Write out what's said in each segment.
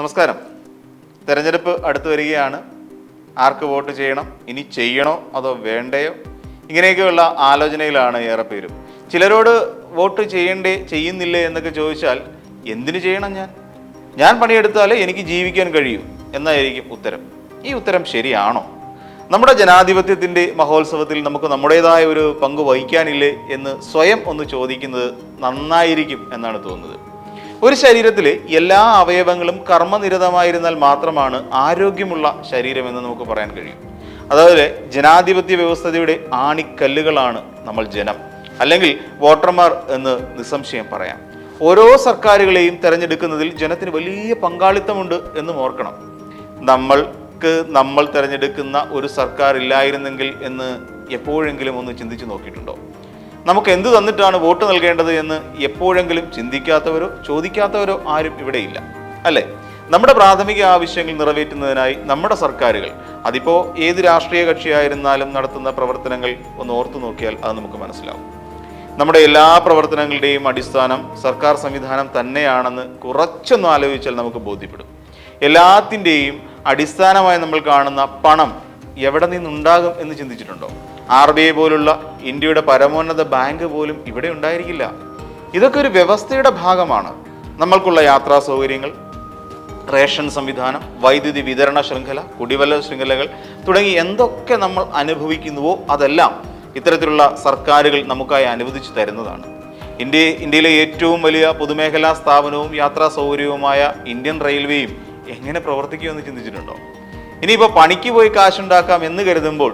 നമസ്കാരം. തെരഞ്ഞെടുപ്പ് അടുത്ത് വരികയാണ്. ആർക്ക് വോട്ട് ചെയ്യണം? ഇനി ചെയ്യണോ അതോ വേണ്ടയോ? ഇങ്ങനെയൊക്കെയുള്ള ആലോചനയിലാണ് ഏറെ പേരും. ചിലരോട് വോട്ട് ചെയ്യണ്ടേ ചെയ്യുന്നില്ലേ എന്നൊക്കെ ചോദിച്ചാൽ എന്തിനു ചെയ്യണം ഞാൻ? ഞാൻ പണിയെടുത്താലേ എനിക്ക് ജീവിക്കാൻ കഴിയൂ എന്നായിരിക്കും ഉത്തരം. ഈ ഉത്തരം ശരിയാണോ? നമ്മുടെ ജനാധിപത്യത്തിന്റെ മഹോത്സവത്തിൽ നമുക്ക് നമ്മുടേതായ ഒരു പങ്ക് വഹിക്കാനില്ലേ എന്ന് സ്വയം ഒന്ന് ചോദിക്കുന്നത് നന്നായിരിക്കും എന്നാണ് തോന്നുന്നത്. ഒരു ശരീരത്തിലെ എല്ലാ അവയവങ്ങളും കർമ്മനിരതമായിരുന്നാൽ മാത്രമാണ് ആരോഗ്യമുള്ള ശരീരമെന്ന് നമുക്ക് പറയാൻ കഴിയും. അതുപോലെ ജനാധിപത്യ വ്യവസ്ഥതയുടെ ആണിക്കല്ലുകളാണ് നമ്മൾ ജനം. അല്ലെങ്കിൽ വോട്ടർമാർ എന്ന് നിസ്സംശയം പറയാം. ഓരോ സർക്കാരുകളെയും തിരഞ്ഞെടുക്കുന്നതിൽ ജനത്തിന് വലിയ പങ്കാളിത്തമുണ്ട് എന്നും ഓർക്കണം. നമ്മൾക്ക് നമ്മൾ തിരഞ്ഞെടുക്കുന്ന ഒരു സർക്കാർ ഇല്ലായിരുന്നെങ്കിൽ എന്ന് എപ്പോഴെങ്കിലും ഒന്ന് ചിന്തിച്ചു നോക്കിയിട്ടുണ്ടോ? നമുക്ക് എന്ത് തന്നിട്ടാണ് വോട്ട് നൽകേണ്ടത് എന്ന് എപ്പോഴെങ്കിലും ചിന്തിക്കാത്തവരോ ചോദിക്കാത്തവരോ ആരും ഇവിടെയില്ല അല്ലേ? നമ്മുടെ പ്രാഥമിക ആവശ്യങ്ങൾ നിറവേറ്റുന്നതിനായി നമ്മുടെ സർക്കാരുകൾ അതിപ്പോ ഏത് രാഷ്ട്രീയ കക്ഷിയായിരുന്നാലും നടത്തുന്ന പ്രവർത്തനങ്ങൾ ഒന്ന് ഓർത്തു നോക്കിയാൽ അത് നമുക്ക് മനസ്സിലാവും. നമ്മുടെ എല്ലാ പ്രവർത്തനങ്ങളുടെയും അടിസ്ഥാനം സർക്കാർ സംവിധാനം തന്നെയാണെന്ന് കുറച്ചൊന്ന് ആലോചിച്ചാൽ നമുക്ക് ബോധ്യപ്പെടും. എല്ലാത്തിന്റെയും അടിസ്ഥാനമായി നമ്മൾ കാണുന്ന പണം എവിടെ നിന്നുണ്ടാകും എന്ന് ചിന്തിച്ചിട്ടുണ്ടോ? ആർ ബി ഐ പോലുള്ള ഇന്ത്യയുടെ പരമോന്നത ബാങ്ക് പോലും ഇവിടെ ഉണ്ടായിരിക്കില്ല. ഇതൊക്കെ ഒരു വ്യവസ്ഥയുടെ ഭാഗമാണ്. നമ്മൾക്കുള്ള യാത്രാ സൗകര്യങ്ങൾ റേഷൻ സംവിധാനം വൈദ്യുതി വിതരണ ശൃംഖല കുടിവെള്ള ശൃംഖലകൾ തുടങ്ങി എന്തൊക്കെ നമ്മൾ അനുഭവിക്കുന്നുവോ അതെല്ലാം ഇത്തരത്തിലുള്ള സർക്കാരുകൾ നമുക്കായി അനുവദിച്ചു തരുന്നതാണ്. ഇന്ത്യ ഇന്ത്യയിലെ ഏറ്റവും വലിയ പൊതുമേഖലാ സ്ഥാപനവും യാത്രാ സൗകര്യവുമായ ഇന്ത്യൻ റെയിൽവേയും എങ്ങനെ പ്രവർത്തിക്കുമെന്ന് ചിന്തിച്ചിട്ടുണ്ടോ? ഇനിയിപ്പോൾ പണിക്ക് പോയി കാശുണ്ടാക്കാം എന്ന് കരുതുമ്പോൾ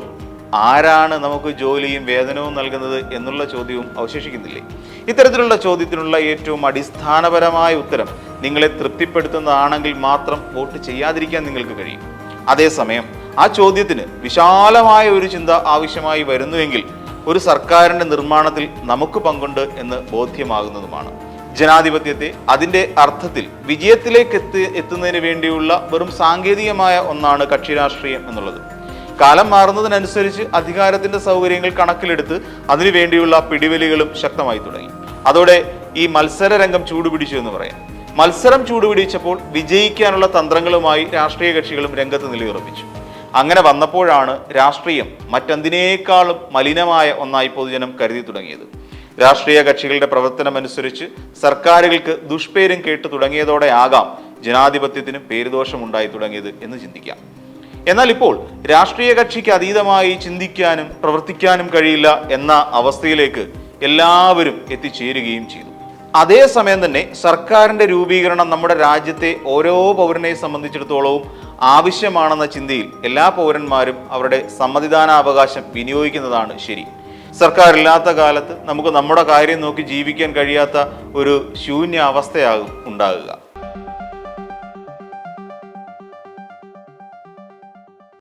ആരാണ് നമുക്ക് ജോലിയും വേതനവും നൽകുന്നത് എന്നുള്ള ചോദ്യവും അവശേഷിക്കുന്നില്ലേ? ഇത്തരത്തിലുള്ള ചോദ്യത്തിനുള്ള ഏറ്റവും അടിസ്ഥാനപരമായ ഉത്തരം നിങ്ങളെ തൃപ്തിപ്പെടുത്തുന്നതാണെങ്കിൽ മാത്രം വോട്ട് ചെയ്യാതിരിക്കാൻ നിങ്ങൾക്ക് കഴിയും. അതേസമയം ആ ചോദ്യത്തിന് വിശാലമായ ഒരു ചിന്ത ആവശ്യമായി വരുന്നുവെങ്കിൽ ഒരു സർക്കാരിന്റെ നിർമ്മാണത്തിൽ നമുക്ക് പങ്കുണ്ട് എന്ന് ബോധ്യമാകുന്നതുമാണ്. ജനാധിപത്യത്തെ അതിന്റെ അർത്ഥത്തിൽ വിജയത്തിലേക്ക് എത്തി എത്തുന്നതിന് വേണ്ടിയുള്ള വെറും സാങ്കേതികമായ ഒന്നാണ് കക്ഷി രാഷ്ട്രീയം എന്നുള്ളത്. കാലം മാറുന്നതിനനുസരിച്ച് അധികാരത്തിന്റെ സൗകര്യങ്ങൾ കണക്കിലെടുത്ത് അതിനു വേണ്ടിയുള്ള പിടിവലികളും ശക്തമായി തുടങ്ങി. അതോടെ ഈ മത്സര രംഗം ചൂടുപിടിച്ചു എന്ന് പറയാം. മത്സരം ചൂടുപിടിച്ചപ്പോൾ വിജയിക്കാനുള്ള തന്ത്രങ്ങളുമായി രാഷ്ട്രീയ കക്ഷികളും രംഗത്ത് നിലയുറപ്പിച്ചു. അങ്ങനെ വന്നപ്പോഴാണ് രാഷ്ട്രീയം മറ്റെന്തിനേക്കാളും മലിനമായ ഒന്നായി പൊതുജനം കരുതി തുടങ്ങിയത്. രാഷ്ട്രീയ കക്ഷികളുടെ പ്രവർത്തനമനുസരിച്ച് സർക്കാരുകൾക്ക് ദുഷ്പേരും കേട്ടു തുടങ്ങിയതോടെ ആകാം ജനാധിപത്യത്തിനും പേരുദോഷമുണ്ടായി തുടങ്ങിയത് എന്ന് ചിന്തിക്കാം. എന്നാൽ ഇപ്പോൾ രാഷ്ട്രീയ കക്ഷിക്ക് അതീതമായി ചിന്തിക്കാനും പ്രവർത്തിക്കാനും കഴിയില്ല എന്ന അവസ്ഥയിലേക്ക് എല്ലാവരും എത്തിച്ചേരുകയും ചെയ്തു. അതേസമയം തന്നെ സർക്കാരിന്റെ രൂപീകരണം നമ്മുടെ രാജ്യത്തെ ഓരോ പൗരനെ സംബന്ധിച്ചിടത്തോളവും ആവശ്യമാണെന്ന ചിന്തയിൽ എല്ലാ പൗരന്മാരും അവരുടെ സമ്മതിദാനാവകാശം വിനിയോഗിക്കുന്നതാണ് ശരി. സർക്കാർ ഇല്ലാത്ത കാലത്ത് നമുക്ക് നമ്മുടെ കാര്യം നോക്കി ജീവിക്കാൻ കഴിയാത്ത ഒരു ശൂന്യ അവസ്ഥയാകും ഉണ്ടാകുക.